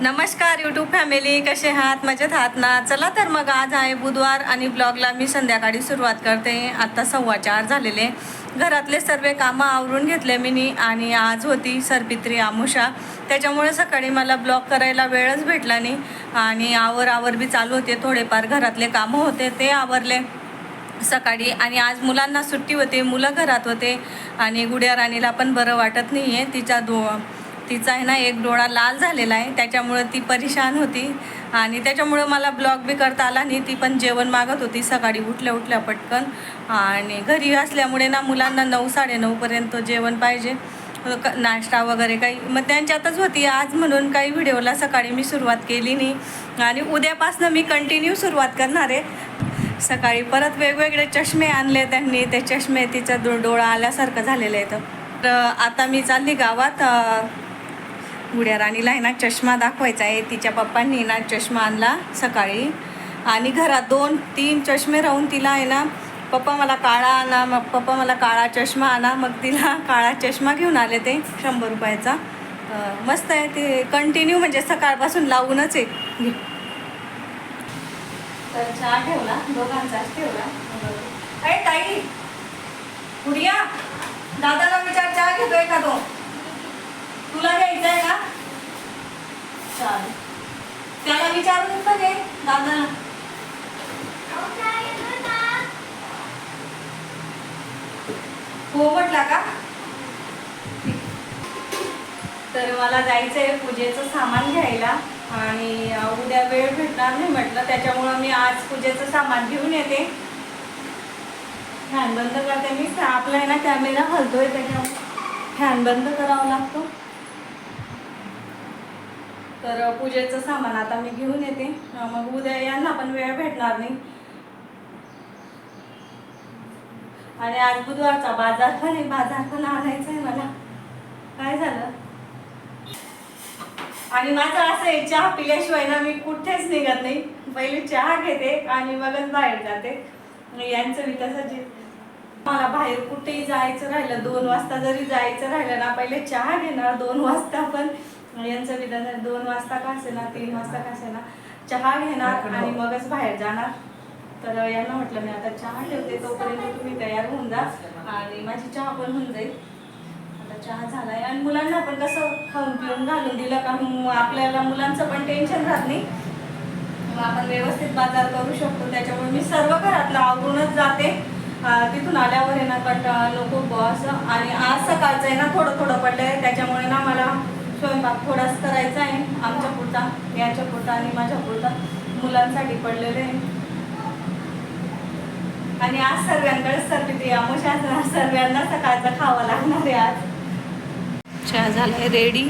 नमस्कार YouTube family कसे आहात? मजेत आहात ना? चला तर मग आज आहे बुधवार आणि ब्लॉगला मी संध्याकाळी सुरुवात करते. आत्ता सव्वा चार झालेले. घरातले सर्व कामं आवरून घेतले मी आणि आज होती सरपित्री आमुषा. त्याच्यामुळे सकाळी मला ब्लॉग करायला वेळच भेटला नाही. आणि आवर आवर बी चालू होते. थोडेफार घरातले कामं होते ते आवरले सकाळी. आणि आज मुलांना सुट्टी होते मुलं घरात होते. आणि गुड्या राणीला पण बरं वाटत नाही आहे तिच्या दो तिचा आहे ना एक डोळा लाल झालेला आहे. त्याच्यामुळं ती परेशान होती. आणि त्याच्यामुळं मला ब्लॉग बी करता आला नाही. ती पण जेवण मागत होती. सकाळी उठल्या उठल्या पटकन. आणि घरी असल्यामुळे ना मुलांना नऊ साडेनऊपर्यंत जेवण पाहिजे. क- नाश्ता वगैरे काही. मग त्यांच्यातच होती. आज म्हणून काही व्हिडिओला सकाळी मी सुरुवात केली नाही. आणि उद्यापासनं मी कंटिन्यू सुरुवात करणार आहे. सकाळी परत वेगवेगळे चष्मे आणले त्यांनी. ते चष्मे तिचा डो डोळा आल्यासारखं झालेलं आहे तर आता मी चालली गावात. अ, गुड्या राणीला आहे ना चष्मा दाखवायचा आहे. तिच्या पप्पांनी ना चष्मा आणला सकाळी. आणि घरात दोन तीन चष्मे राहून तिला आहे ना पप्पा मला काळा आणा मग पप्पा मला काळा चष्मा आणा. मग तिला काळा चष्मा घेऊन आले ते शंभर रुपयाचा. मस्त आहे ते कंटिन्यू म्हणजे सकाळपासून लावूनच आहे. तर चहा ठेवला दोघांचाच ठेवला. ताई गुडिया दादाला विचार चहा घेतोय का तो तुला घ्यायचं आहे का चालेल त्याला विचारून बघे दादा. हो म्हटला का? तर मला जायचं आहे पूजेचं सामान घ्यायला आणि उद्या वेळ भेटणार नाही म्हटलं त्याच्यामुळं मी आज पूजेचं सामान घेऊन येते. फॅन बंद करते मी. आपला आहे ना कॅमेरा हलतोय त्याच्यामुळे. फॅन बंद करावा लागतो. तर पूजेचं सामान आता मी घेऊन येते. मग उद्या यांना पण वेळ भेटणार नाही. आणि आज बुधवारचा बाजार पण आहे. बाजार पण आणायचा आहे मला. काय झालं? आणि माझं असं आहे चहा पिल्याशिवाय ना मी कुठेच निघत नाही. पहिले चहा घेते आणि मगच बाहेर जाते. यांचं मी तसंच मला बाहेर कुठेही जायचं राहिलं दोन वाजता जरी जायचं राहिलं ना पहिले चहा घेणार दोन वाजता पण. यांचं तसं दोन वाजता का असेना तीन वाजता का असेना चहा घेणार आणि मगच बाहेर जाणार. तर यांना म्हटलं मी आता चहा ठेवते तोपर्यंत तुम्ही तयार होऊन जा आणि माझी चहा पण होऊन जाईल. आता चहा झालाय. आणि मुलांना पण कसं खाऊन पिऊन घालून दिलं का? आपल्याला मुलांचं पण टेन्शन राहत नाही. मग आपण व्यवस्थित बाजार करू शकतो. त्याच्यामुळे मी सर्व घरातलं आवरूनच जाते. तिथून आल्यावर आहे ना कंटाळा नको बॉस. आणि आज सकाळचं आहे ना थोडं थोडं पडलंय. त्याच्यामुळे ना मला स्वयंपाक थोडाच करायचा आहे. आमच्या पुरता याच्या पुरता आणि माझ्या पुरता मुलांसाठी पडलेले आहे. आणि आज सर्वांकडे सर्दी आमच्या सर्वांना सकाळचा खावा लागणार आहे आज. चहा झालाय रेडी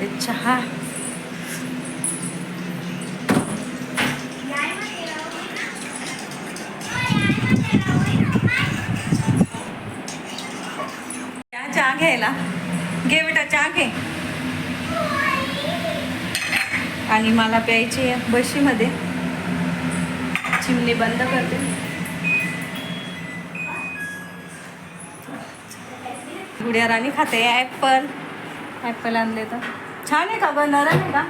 ते चहा. चहा चहा घ्यायला. घे बेटा चहा घे आणि मला प्यायची आहे बशीमध्ये. चिमणी बंद करते. गुड्या राणी खाते ॲपल. ॲपल आणले तर. छान आहे का गं? नरम आहे का?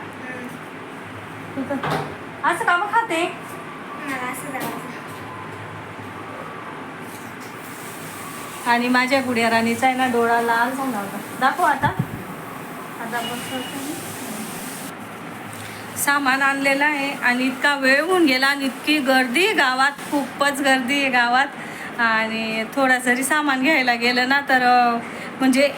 असं का मग खाते आणि माझ्या गुड्या राणीचा आहे ना डोळा लाल झाला होता. दाखव आता. आता सामान आणलेलं आहे आणि इतका वेळ होऊन गेला आणि इतकी गर्दी गावात. खूपच गर्दी आहे गावात. आणि थोडा जरी सामान घ्यायला गेलं ना तर म्हणजे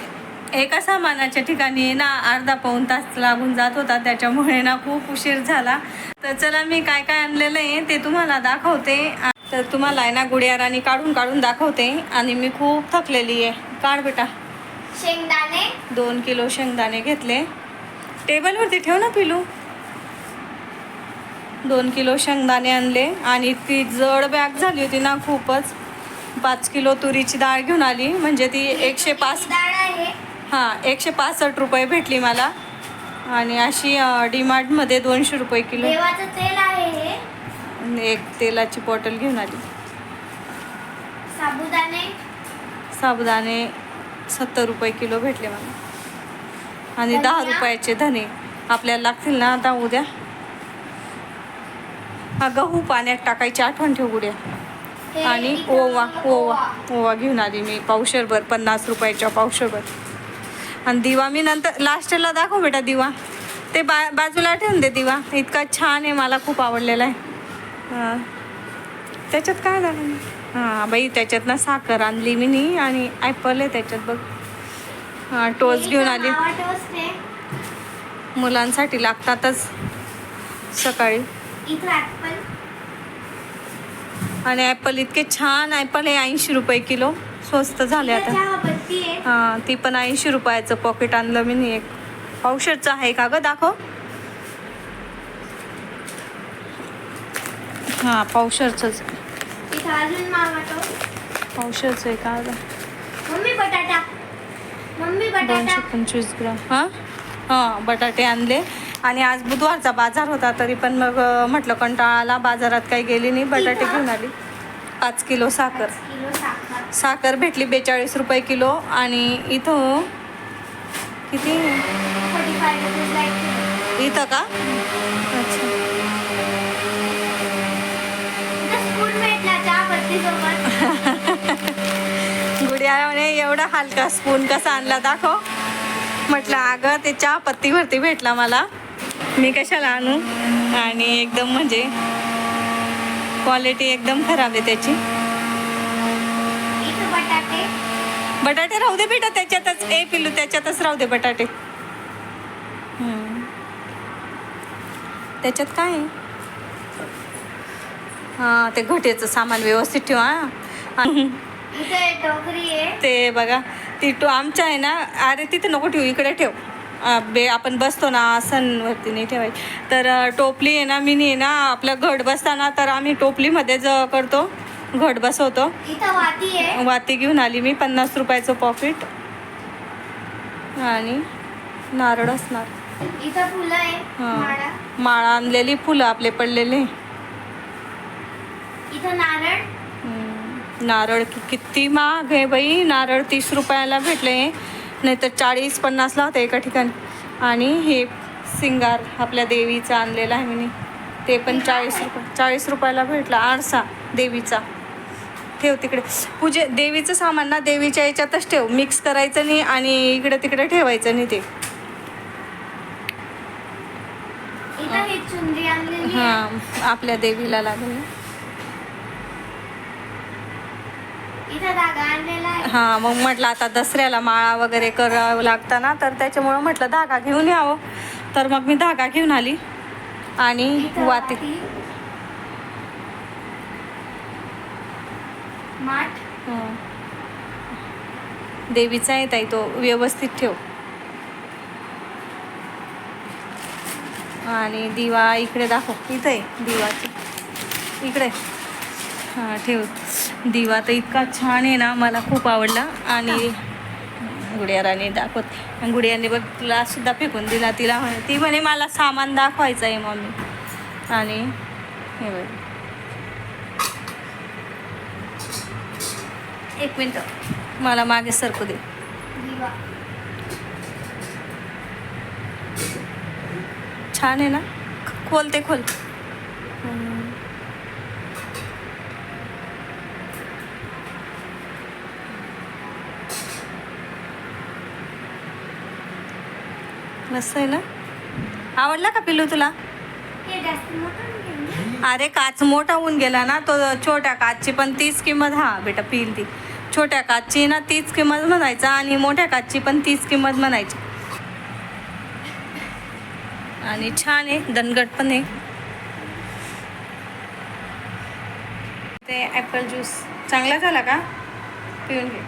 एका सामानाच्या ठिकाणी ना अर्धा पाऊण तास लागून जात होता. त्याच्यामुळे ना खूप उशीर झाला. तर चला मी काय काय आणलेलं आहे ते तुम्हाला दाखवते. तर तुम्हाला आहे ना गुडिया राणी काढून काढून दाखवते आणि मी खूप थकलेली आहे. काढ बेटा. शेंगदाणे? दोन किलो शेंगदाणे घेतले. टेबलवरती ठेव ना पिलू. दोन किलो शेंगदाणे आणले आणि इतकी जड बॅग झाली होती ना खूपच. पाच किलो तुरीची डाळ घेऊन आली म्हणजे ती एकशे पाच हां एकशे पासष्ट रुपये भेटली मला. आणि अशी डीमार्टमध्ये दोनशे रुपये किलो. देवाचं तेल एक तेलाची बॉटल घेऊन आली. साबुदाणे. साबुदाणे सत्तर रुपये किलो भेटले मला. आणि दहा? रुपयाचे धने. आपल्याला लागतील ना आता उद्या? हा गहू पाण्यात टाकायची आठवण ठेव उद्या हे आणि ओवा ओवा. ओवा घेऊन आली मी पावशरभर पन्नास रुपयाच्या पावशरभर. आणि दिवा मी नंतर लास्टला दाखव बेटा दिवा. ते बा बाजूला ठेवून दे दिवा. इतका छान आहे मला खूप आवडलेला आहे. हां. त्याच्यात काय झालं? हां बाई त्याच्यात ना साखर आणली मी नी आणि ॲपल आहे त्याच्यात बघ. हां टोस्ट घेऊन आली. मावा टोस्ट आहे? मुलांसाठी लागतातच सकाळी. आणि ॲपल इतके छान ॲपल आहे ऐंशी रुपये किलो. स्वस्त झाले आता. हां ती पण ऐंशी रुपयाचं पॉकेट आणलं मी एक. पावशरचं आहे का गं? दाखव. हां पावशरचंच. इथं अजून मावा टोस्ट पावशरचं आहे का मम्मी बटाटा. मम्मी दोनशे बटाटा पंचवीस ग्राम. हां? हां बटाटे आणले. आणि आज बुधवारचा बाजार होता तरी पण मग अं, म्हटलं कंटाळा आला बाजारात काही गेली नाही बटाटे घेऊन आली. पाच किलो साखर. किलो साखर. साखर भेटली बेचाळीस रुपये किलो. आणि इथं किती? इथं का? अच्छा स्पून भेटला चहा पत्ती सोबत गुडिया म्हणे एवढा हलका स्पून कसा आणला दाखव. म्हटलं अगं ते चहा पत्तीवरती भेटला मला. मी कशाला आणू? आणि एकदम म्हणजे क्वालिटी एकदम खराब आहे त्याची. बटाटे. बटाटे राहू दे बेटा त्याच्यातच. ए पिलू त्याच्यातच राहू दे बटाटे. त्याच्यात काय आहे? हां ते घटेचं सामान व्यवस्थित ठेवा हां. ते बघा ती टो आमच्या आहे ना अरे तिथे नको ठेवू इकडे ठेव. बे आपण बसतो ना आसनवरती नाही ठेवायची. तर टोपली आहे ना मिनी आहे ना आपलं घट बसताना तर आम्ही टोपलीमध्ये ज करतो घट बसवतो. वाती घेऊन आली मी पन्नास रुपयाचं पॉकेट. आणि नारळ असणार. इथं फुलं आहे माळा. माळा आणलेली फुलं आपले पडलेले. इथं नारळ? नारळ किती महाग आहे बाई? नारळ तीस रुपयाला भेटले. नाही तर चाळीस पन्नासला होते एका ठिकाणी. आणि हे सिंगार आपल्या देवीचा आणलेला आहे मी ते पण चाळीस रुपये चाळीस रुपयाला भेटला. आरसा देवीचा. ठेव तिकडे. पूजे देवीचं सामान ना देवीच्या याच्यातच ठेव. मिक्स करायचं नाही आणि इकडे तिकडे ठेवायचं नाही ते. हां आपल्या देवीला लागेल ना. इथं धागा आणलेला आहे हां मग म्हटलं आता दसऱ्याला माळा वगैरे करावं लागतं ना तर त्याच्यामुळं म्हटलं धागा घेऊन यावं. तर मग मी धागा घेऊन आली आणि वाती. देवीचा आहे ताई तो व्यवस्थित ठेव. आणि दिवा इकडे दाखव. इथं आहे दिवाची. इकडे. हां ठेव. दिवा तर इतका छान आहे ना मला खूप आवडला. आणि गुडिया राणी दाखवत गुडियाने बघ ग्लास सुद्धा फेकून दिला तिला म्हणे ती म्हणे मला सामान दाखवायचं आहे मम्मी. आणि हे बघ. एक मिनटं. मला मागे सरकू दे. दिवा. छान आहे ना? खोल ते खोल. मस्त आहे ना? आवडला का पिलू तुला. अरे काच मोठा होऊन गेला ना तो छोट्या काचची पण तीच किंमत हा बेटा पिल ती. छोट्या काचची ना तीच किंमत म्हणायचा आणि मोठ्या काचची पण तीच किंमत म्हणायची. आणि छान आहे दणगट पण आहे. ते ॲपल ज्यूस चांगला झाला का? पिऊन घे.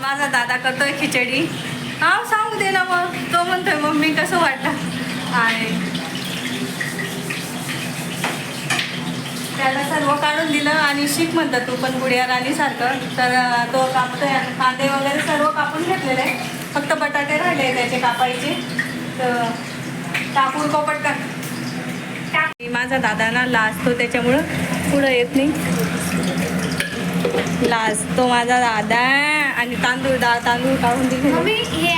माझा दादा करतोय खिचडी. हा सांगू दे ना मग. तो म्हणतोय मम्मी कसं वाटलं? आणि त्याला सर्व काढून दिलं आणि शिक म्हणतात तू पण गुडिया राणीसारखं तर तो कापतोय आणि कांदे वगैरे सर्व कापून घेतलेले. आहे फक्त बटाटे राहिले त्याचे कापायचे. तर टाकून कोपट कर. टाक माझा दादा ना लाजतो त्याच्यामुळं पुढं येत नाही. लाजतो माझा दादा. आणि तांदूळ डाळ तांदूळ काढून दिले. हे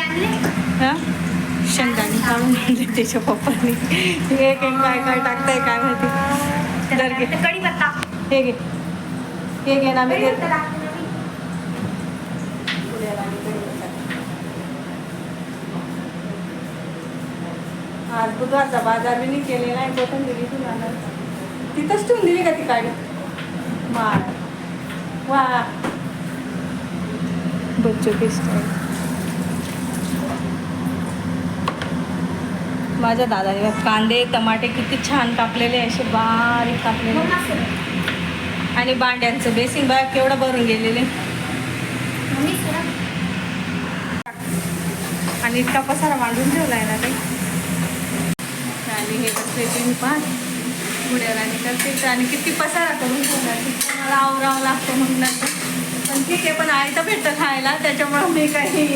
हा? शेंगदाणे काढून आणले त्याच्या पप्पांनी. हे काय काय टाकताय काय माहिती. कढीपत्ता. हे घे. हे घे ना मी. आज बुधवारचा बाजार मी केलेला आहे कोथिंबीर इथून आणलं तिथंच ठेवून दिली का ती काढी माळ. वा. बच्चो की स्टाईल माझ्या दादाने कांदे टमाटे किती छान कापलेले असे बारीक कापलेले. आणि बांड्यांचं बेसिंग बॅग केवढं भरून गेलेले. आणि इतका पसारा मांडून ठेवला आहे ना ते. आणि हे कसले तीन पाच पुढे आणि करते. आणि किती पसारा करून ठेवला मला आवरावं लागतं मग नंतर पण ठीक आहे पण आहे तर भेटतं खायला त्याच्यामुळं मी काही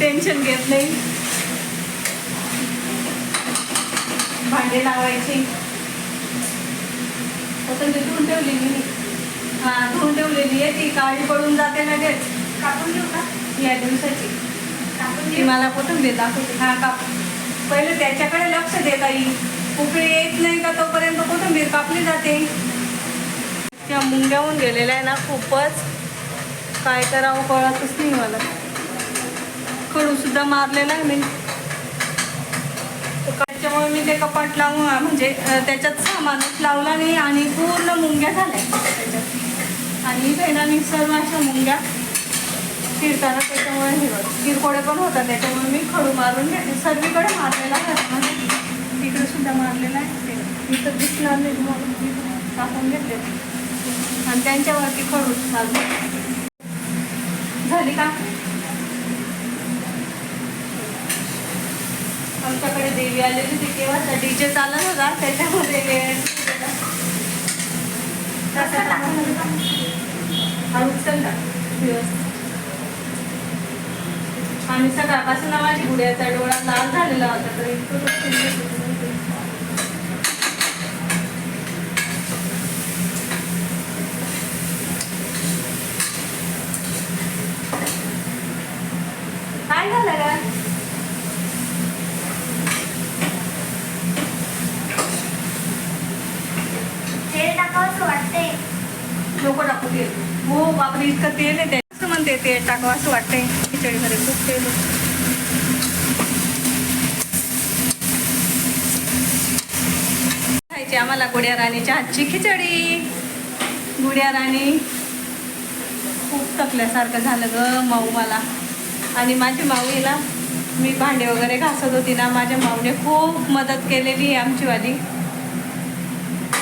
टेन्शन घेत नाही. भांडे लावायचे. आता ते धुवून ठेवलेली हां धुवून ठेवलेली आहे ती काळी पडून जाते लगेच. कापून घेऊ का? या दिवसाची. कापून ती घेऊ? मला कोथिंबीर दाखवते. हा काप पहिले त्याच्याकडे लक्ष देता येईल उकळी येत नाही का तोपर्यंत कोथिंबीर कापली जाते. त्या मुंग्याहून गेलेल्या आहे ना खूपच. काय करावं कळतच नाही मला. खडू सुद्धा मारलेला आहे मी. त्याच्यामुळे मी ते कपाट लावून म्हणजे त्याच्यात सामानच लावला नाही आणि पूर्ण मुंग्या झाल्या. त्याच्यात आणि इथे ना मिक्सर अशा मुंग्या फिरताना त्याच्यामुळे किरकोडे पण होतात त्याच्यामुळे मी खडू मारून घेते सर्वीकडे मारलेला आहे. म्हणजे तिकडे सुद्धा मारलेला आहे. ते तर इथं दिसणार नाही टाकून घेतले. आणि त्यांच्यावरती खडू मारले झाली का? आमच्याकडे देवी आलेली ती केव्हा? डीजे चालत होता. त्याच्यामध्ये कसं चल आणि सकाळपासून माझी गुड्याचा डोळा लाल झालेला होता तर इतकं तो सुंदर होतं. काय झालं का तेल टाकावंसं वाटते नको टाकू तेल हो बापरे इतकं तेल आहे त्याचं असं म्हणते ते टाकावं असं वाटतंय. खिचडीमध्ये खूप तेल खायची आम्हाला गुड्या राणीच्या हातची खिचडी. गुड्या राणी. खूप थकल्यासारखं झालं ग माऊ मला. आणि माझी माऊला मी भांडे वगैरे घासत होती ना माझ्या माऊने खूप मदत केलेली आहे आमचीवाली.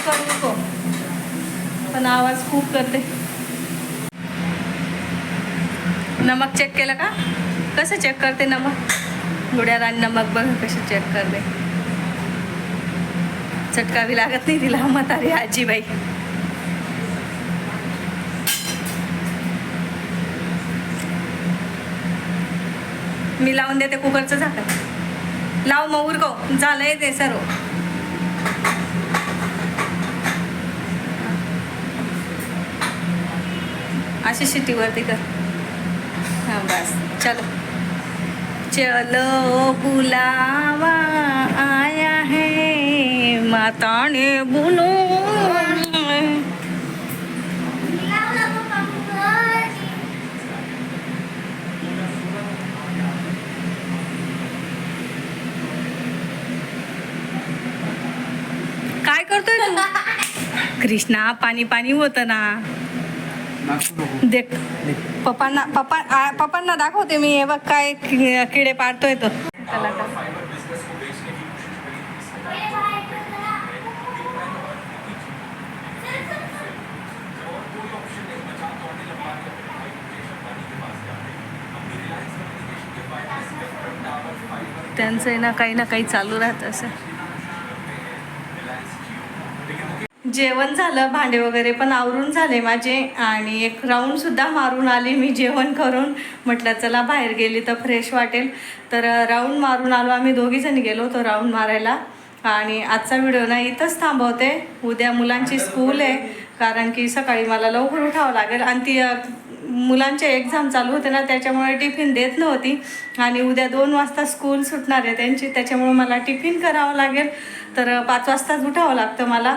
करू नको. पण आवाज खूप करते. नमक चेक केलं का? कसं चेक करते नमक? गुड्या राणी नमक बघ कसं चेक करते. चटकावी लागत नाही तिला म्हातारी आजीबाई. मी लावून देते कुकरचं झाकण. लाव मग उरको झालंय ते सर्व. अशी शिट्टीवरती कर. बस. चलो. चलो बुलावा आया है माता ने बोलो. काय करतोय तू? कृष्णा पाणी पाणी होतं ना. देख पप्पांना पप्पा पप्पांना दाखवते मी हे बघ काय किडे पाडतोय तो. त्यांचं आहे ना काही ना काही चालू राहतं असं. जेवण झालं भांडे वगैरे पण आवरून झाले माझे आणि एक राऊंड सुद्धा मारून आली मी जेवण करून. म्हटलं चला बाहेर गेली तर फ्रेश वाटेल. तर राऊंड मारून आलो आम्ही दोघी जणी गेलो होतो राऊंड मारायला. आणि आजचा व्हिडिओ ना इथंच थांबवते. उद्या मुलांची स्कूल आहे. कारण की सकाळी मला लवकर उठावं लागेल. आणि ती अ, मुलांचे एक्झाम चालू होते ना त्याच्यामुळे टिफिन देत नव्हती. आणि उद्या दोन वाजता स्कूल सुटणार आहे त्यांची. त्याच्यामुळे मला टिफिन करावं लागेल. तर पाच वाजताच उठावं लागतं मला.